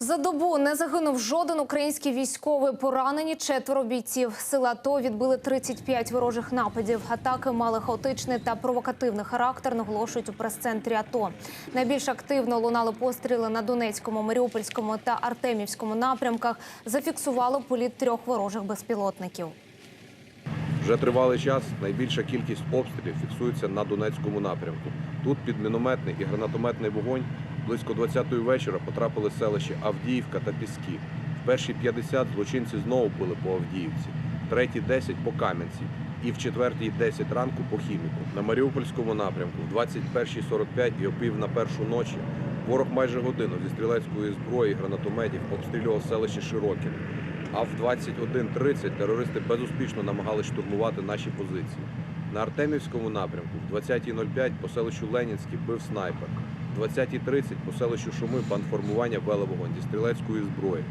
За добу не загинув жоден український військовий. Поранені четверо бійців. Сили АТО відбили 35 ворожих нападів. Атаки мали хаотичний та провокативний характер, наголошують у прес-центрі АТО. Найбільш активно лунали постріли на Донецькому, Маріупольському та Артемівському напрямках. Зафіксувало політ трьох ворожих безпілотників. Вже тривалий час найбільша кількість обстрілів фіксується на Донецькому напрямку. Тут під мінометний і гранатометний вогонь близько 20-ї вечора потрапили селища Авдіївка та Піски. В перші 50 злочинці знову били по Авдіївці, в третій 10 по Кам'янці і в четвертій 10 ранку по Хіміку. На Маріупольському напрямку в 21.45 і о пів на першу ночі ворог майже годину зі стрілецької зброї гранатометів обстрілював селище Широкіне. А в 21.30 терористи безуспішно намагались штурмувати наші позиції. На Артемівському напрямку в 20.05 по селищу Ленінське бив снайпер. В 20.30 по селищу Шуми панформування вогонь зі стрілецької зброї.